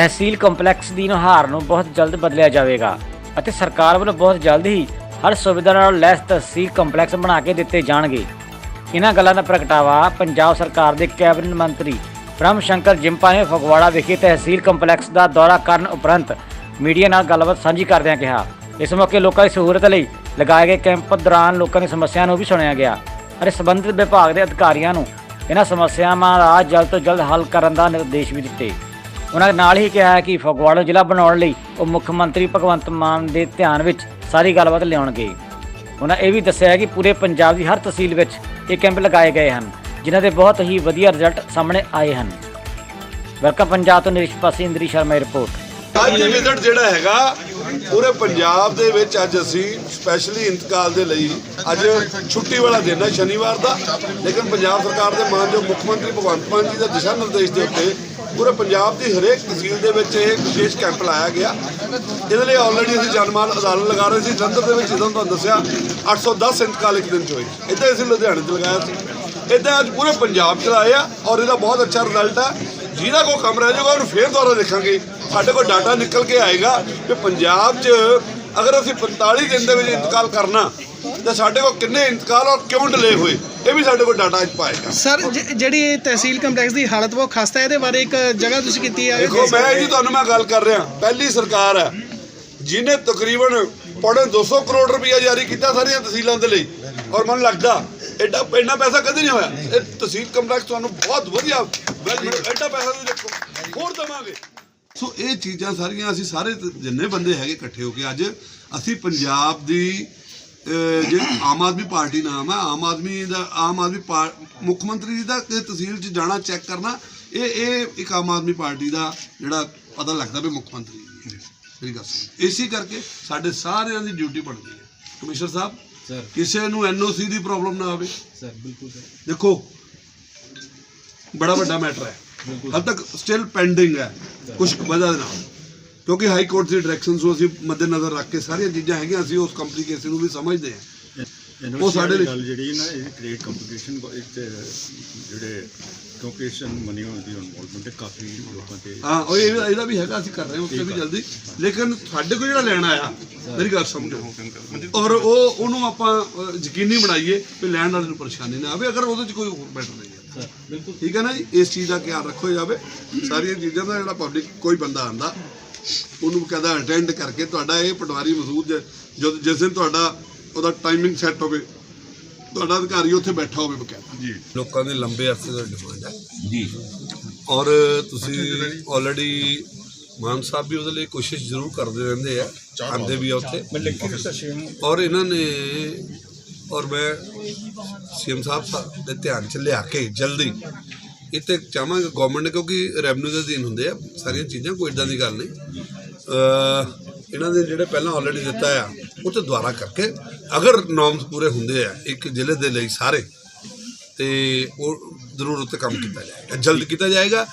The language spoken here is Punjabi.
ਤਹਿਸੀਲ ਕੰਪਲੈਕਸ ਦੀ ਨੁਹਾਰ ਨੂੰ ਬਹੁਤ ਜਲਦ ਬਦਲਿਆ ਜਾਵੇਗਾ ਅਤੇ ਸਰਕਾਰ ਵੱਲੋਂ ਬਹੁਤ ਜਲਦ ਹੀ ਹਰ ਸੁਵਿਧਾ ਨਾਲ ਲੈਸ ਤਹਿਸੀਲ ਕੰਪਲੈਕਸ ਬਣਾ ਕੇ ਦਿੱਤੇ ਜਾਣਗੇ। ਇਹਨਾਂ ਗੱਲਾਂ ਦਾ ਪ੍ਰਗਟਾਵਾ ਪੰਜਾਬ ਸਰਕਾਰ ਦੇ ਕੈਬਨਿਟ ਮੰਤਰੀ ਬ੍ਰਹਮ ਸ਼ੰਕਰ ਜਿੰਪਾ ਨੇ ਫਗਵਾੜਾ ਵਿਖੇ ਤਹਿਸੀਲ ਕੰਪਲੈਕਸ ਦਾ ਦੌਰਾ ਕਰਨ ਉਪਰੰਤ ਮੀਡੀਆ ਨਾਲ ਗੱਲਬਾਤ ਸਾਂਝੀ ਕਰਦਿਆਂ ਕਿਹਾ। ਇਸ ਮੌਕੇ ਲੋਕਾਂ ਦੀ ਸਹੂਲਤ ਲਈ ਲਗਾਏ ਗਏ ਕੈਂਪ ਦੌਰਾਨ ਲੋਕਾਂ ਦੀ ਸਮੱਸਿਆਵਾਂ ਨੂੰ ਵੀ ਸੁਣਿਆ ਗਿਆ ਅਤੇ ਸੰਬੰਧਿਤ ਵਿਭਾਗ ਦੇ ਅਧਿਕਾਰੀਆਂ ਨੂੰ ਇਹਨਾਂ ਸਮੱਸਿਆਵਾਂ ਦਾ ਜਲਦ ਤੋਂ ਜਲਦ ਹੱਲ ਕਰਨ ਦਾ ਨਿਰਦੇਸ਼ ਵੀ ਦਿੱਤੇ। ਉਹਨਾਂ ਨਾਲ ਹੀ ਕਿਹਾ ਹੈ ਕਿ ਫਗਵਾੜਾ ਜ਼ਿਲ੍ਹਾ ਬਣਾਉਣ ਲਈ ਉਹ ਮੁੱਖ ਮੰਤਰੀ ਭਗਵੰਤ ਮਾਨ ਦੇ ਧਿਆਨ ਵਿੱਚ ਸਾਰੀ ਗੱਲਬਾਤ ਲਿਆਉਣਗੇ। ਉਹਨਾਂ ਇਹ ਵੀ ਦੱਸਿਆ ਹੈ ਕਿ ਪੂਰੇ ਪੰਜਾਬ ਦੀ ਹਰ ਤਹਿਸੀਲ ਵਿੱਚ ਇਹ ਕੈਂਪ ਲਗਾਏ ਗਏ ਹਨ, ਜਿਨ੍ਹਾਂ ਦੇ ਬਹੁਤ ਹੀ ਵਧੀਆ ਰਿਜ਼ਲਟ ਸਾਹਮਣੇ ਆਏ ਹਨ। ਵੈਲਕਮ ਪੰਜਾਬ ਤੋਂ ਨਿਰਿਸ਼ ਪਾਸੀ, ਇੰਦਰੀ ਸ਼ਰਮਾ ਰਿਪੋਰਟ। ਅੱਜ ਵਿਜ਼ਿਟ ਜਿਹੜਾ ਹੈਗਾ, ਪੂਰੇ ਪੰਜਾਬ ਦੇ ਵਿੱਚ ਅੱਜ ਅਸੀਂ ਸਪੈਸ਼ਲੀ ਇੰਤਕਾਲ ਦੇ ਲਈ ਅੱਜ ਛੁੱਟੀ ਵਾਲਾ ਦਿਨ ਹੈ, ਸ਼ਨੀਵਾਰ ਦਾ। ਲੇਕਿਨ ਪੰਜਾਬ ਸਰਕਾਰ ਦੇ ਮਾਨਯੋਗ ਮੁੱਖ ਮੰਤਰੀ ਭਗਵੰਤ ਮਾਨ ਜੀ ਦੇ ਦਿਸ਼ਾ ਨਿਰਦੇਸ਼ ਦੇ ਉੱਤੇ ਪੂਰੇ ਪੰਜਾਬ ਦੀ ਹਰੇਕ ਤਹਿਸੀਲ ਦੇ ਵਿੱਚ ਇਹ ਵਿਸ਼ੇਸ਼ ਕੈਂਪ ਲਾਇਆ ਗਿਆ। ਇਹਦੇ ਲਈ ਆਲਰੇਡੀ ਅਸੀਂ ਜਨਮਾਲ ਅਦਾਲਤ ਲਗਾ ਰਹੇ ਸੀ। ਜਲੰਧਰ ਦੇ ਵਿੱਚ ਜਦੋਂ ਤੁਹਾਨੂੰ ਦੱਸਿਆ 810 ਇੰਤਕਾਲ ਇੱਕ ਦਿਨ ਚ ਹੋਏ ਇੱਦਾਂ ਅਸੀਂ ਲੁਧਿਆਣੇ ਚ ਲਗਾਇਆ ਸੀ। ਇੱਦਾਂ ਅੱਜ ਪੂਰੇ ਪੰਜਾਬ ਚ ਲਾਏ ਆ ਔਰ ਇਹਦਾ ਬਹੁਤ ਅੱਛਾ ਰਿਜ਼ਲਟ ਆ। ਜਿਹਦਾ ਕੋਈ ਕੰਮ ਰਹਿ ਜਾਊਗਾ, ਉਹਨੂੰ ਫੇਰ ਦੁਬਾਰਾ ਦੇਖਾਂਗੇ। ਸਾਡੇ ਕੋਲ ਡਾਟਾ ਨਿਕਲ ਕੇ ਆਏਗਾ ਕਿ ਪੰਜਾਬ 'ਚ ਅਗਰ ਅਸੀਂ 45 ਦਿਨ ਦੇ ਵਿੱਚ ਇੰਤਕਾਲ ਕਰਨਾ, ਤਾਂ ਸਾਡੇ ਕੋਲ ਕਿੰਨੇ ਇੰਤਕਾਲ ਔਰ ਕਿਉਂ ਡਿਲੇ ਹੋਏ? ਇਹ ਵੀ ਸਾਡੇ ਕੋਲ ਡਾਟਾ ਅੱਜ ਪਾਏਗਾ ਸਰ ਜ- ਜਿਹੜੀ ਇਹ ਤਹਿਸੀਲ ਕੰਪਲੈਕਸ ਦੀ ਹਾਲਤ ਬਹੁਤ ਖਸਤਾ ਹੈ ਇਹਦੇ ਬਾਰੇ ਇੱਕ ਜਗ੍ਹਾ ਤੁਸੀਂ ਕੀਤੀ ਹੈ ਦੇਖੋ ਮੈਂ ਜੀ ਤੁਹਾਨੂੰ ਮੈਂ ਗੱਲ ਕਰ ਰਿਹਾ। ਪਹਿਲੀ ਸਰਕਾਰ ਹੈ ਜਿਹਨੇ ਤਕਰੀਬਨ ਪੌਣੇ 200 ਕਰੋੜ ਰੁਪਇਆ ਜਾਰੀ ਕੀਤਾ ਸਾਰੀਆਂ ਤਹਿਸੀਲਾਂ ਦੇ ਲਈ। ਔਰ ਮੈਨੂੰ ਲੱਗਦਾ ਐਡਾ ਇੰਨਾ ਪੈਸਾ ਕਦੇ ਨਹੀਂ ਹੋਇਆ। ਇਹ ਤਹਿਸੀਲ ਕੰਪਲੈਕਸ ਤੁਹਾਨੂੰ ਬਹੁਤ ਵਧੀਆ ਐਡਾ ਪੈਸਾ ਤੁਸੀਂ ਦੇਖੋ ਹੋਰ ਦਵਾਂਗੇ। ਸੋ ਇਹ ਚੀਜ਼ਾਂ ਸਾਰੀਆਂ ਅਸੀਂ ਸਾਰੇ ਤ- ਜਿੰਨੇ ਬੰਦੇ ਹੈਗੇ ਇਕੱਠੇ ਹੋ ਕੇ ਅੱਜ ਅਸੀਂ ਪੰਜਾਬ ਦੀ ਜਿਹੜੀ ਆਮ ਆਦਮੀ ਪਾਰਟੀ ਨਾਮ ਹੈ ਆਮ ਆਦਮੀ ਦਾ ਆਮ ਆਦਮੀ ਮੁੱਖ ਮੰਤਰੀ ਜੀ ਦਾ ਤਹਿਸੀਲ 'ਚ ਜਾਣਾ ਚੈੱਕ ਕਰਨਾ ਇਹ ਇਹ ਇੱਕ ਆਮ ਆਦਮੀ ਪਾਰਟੀ ਦਾ ਜਿਹੜਾ ਪਤਾ ਲੱਗਦਾ ਵੀ ਮੁੱਖ ਮੰਤਰੀ ਜੀ ਇਸੇ ਕਰਕੇ ਸਾਡੇ ਸਾਰਿਆਂ ਦੀ ਡਿਊਟੀ ਬਣਦੀ ਹੈ। ਕਮਿਸ਼ਨਰ ਸਾਹਿਬ ਸਰ ਕਿਸੇ ਨੂੰ ਐਨਓਸੀ ਦੀ ਪ੍ਰੋਬਲਮ ਨਾ ਆਵੇ। ਸਰ ਬਿਲਕੁਲ ਸਰ। ਦੇਖੋ ਬੜਾ ਵੱਡਾ ਮੈਟਰ ਹੈ। ਹਾਲ ਤੱਕ ਸਟਿਲ ਪੈਂਡਿੰਗ ਹੈ। ਕੁਝ ਵਜ੍ਹਾ ਦੇ ਨਾਲ। ਕਿਉਂਕਿ ਹਾਈ ਕੋਰਟ ਦੀ ਡਾਇਰੈਕਸ਼ਨਸ ਨੂੰ ਅਸੀਂ ਮੱਦੇਨਜ਼ਰ ਰੱਖ ਕੇ ਸਾਰੀਆਂ ਚੀਜ਼ਾਂ ਹੈਗੀਆਂ ਅਸੀਂ ਉਸ ਕੰਪਲਿਕੇਸ਼ਨ ਨੂੰ ਵੀ ਸਮਝਦੇ ਹਾਂ। ਉਹ ਸਾਡੇ ਲਈ- ਗੱਲ ਜਿਹੜੀ ਨਾ ਇਹ ਕ੍ਰੀਏਟ ਕੰਪੀਟੀਸ਼ਨ ਜਿਹੜੇ ਕਿਉਂਕਿ ਇਸ ਮਨੀ ਦੀ ਇਨਵੋਲਵਮੈਂਟ ਹੈ ਕਾਫੀ ਲੋਕਾਂ ਤੇ ਹਾਂ ਉਹ ਇਹ ਇਹਦਾ ਵੀ ਹੈਗਾ ਅਸੀਂ ਕਰ ਰਹੇ ਹਾਂ ਉਸ ਤੇ ਵੀ ਜਲਦੀ। ਲੇਕਿਨ ਸਾਡੇ ਕੋਲ ਜਿਹੜਾ ਲੈਣ ਆਇਆ ਮੇਰੀ ਗੱਲ ਸਮਝੋ। ਔਰ ਉਹ ਉਹਨੂੰ ਆਪਾਂ ਯਕੀਨੀ ਬਣਾਈਏ ਵੀ ਲੈਣ ਵਾਲੇ ਨੂੰ ਪਰੇਸ਼ਾਨੀ ਨਾ ਆਵੇ ਅਗਰ ਉਹਦੇ 'ਚ ਕੋਈ ਹੋਰ ਮੈਟਰ ਨਹੀਂ ਹੈ। ਬਿਲਕੁਲ। ਠੀਕ ਹੈ ਨਾ ਜੀ? ਇਸ ਚੀਜ਼ ਦਾ ਖਿਆਲ ਰੱਖੋ ਜਾਵੇ। ਸਾਰੀਆਂ ਚੀਜ਼ਾਂ ਦਾ ਜਿਹੜਾ ਪਬਲਿਕ ਕੋਈ ਬੰਦਾ ਆਂਦਾ ਉਹਨੂੰ ਕਹਿੰਦਾ ਅਟੈਂਡ ਕਰਕੇ ਤੁਹਾਡਾ ਇਹ ਪਟਵਾਰੀ ਮਸੂਦ ਜਦ ਜਿਸ ਦਿਨ ਤੁਹਾਡਾ ਉਹਦਾ ਟਾਈਮਿੰਗ ਸੈੱਟ ਹੋਵੇ ਤੁਹਾਡਾ ਅਧਿਕਾਰੀ ਉੱਥੇ ਬੈਠਾ ਹੋਵੇ ਬਕਾਇਦਾ। ਜੀ। ਲੋਕਾਂ ਦੇ ਲੰਬੇ ਅਰਸੇ ਦਾ ਡਿਮਾਂਡ ਹੈ। ਜੀ। ਔਰ ਤੁਸੀਂ ਆਲਰੇਡੀ ਮਾਨ ਸਾਹਿਬ ਵੀ ਉਹਦੇ ਲਈ ਕੋਸ਼ਿਸ਼ ਜ਼ਰੂਰ ਕਰਦੇ ਰਹਿੰਦੇ ਆ ਆਂਦੇ ਵੀ ਆ ਉੱਥੇ। ਔਰ ਇਹਨਾਂ ਨੇ ਔਰ ਮੈਂ ਸੀਐਮ ਸਾਹਿਬ ਦੇ ਧਿਆਨ ਚ ਲਿਆ ਕੇ ਜਲਦੀ ਇਹ ਤੇ ਚਾਹਾਂਗਾ ਗਵਰਨਮੈਂਟ ਨੇ, ਕਿਉਂਕਿ ਰੈਵਨਿਊ ਦੇ ਅਧੀਨ ਹੁੰਦੇ ਆ ਸਾਰੀਆਂ ਚੀਜ਼ਾਂ, ਕੋਈ ਇਦਾਂ ਦੀ ਗੱਲ ਨਹੀਂ। ਇਹਨਾਂ ਦੇ ਜਿਹੜੇ ਪਹਿਲਾਂ ਆਲਰੇਡੀ ਦਿੱਤਾ ਆ, ਉਹ ਤੇ ਦੁਬਾਰਾ ਕਰਕੇ, ਅਗਰ ਨੋਰਮਸ ਪੂਰੇ ਹੁੰਦੇ ਆ, ਇੱਕ ਜ਼ਿਲ੍ਹੇ ਦੇ ਲਈ ਸਾਰੇ, ਤੇ ਉਹ ਜ਼ਰੂਰ ਉੱਤੇ ਕੰਮ ਕੀਤਾ ਜਾਏਗਾ, ਜਲਦ ਕੀਤਾ ਜਾਏਗਾ।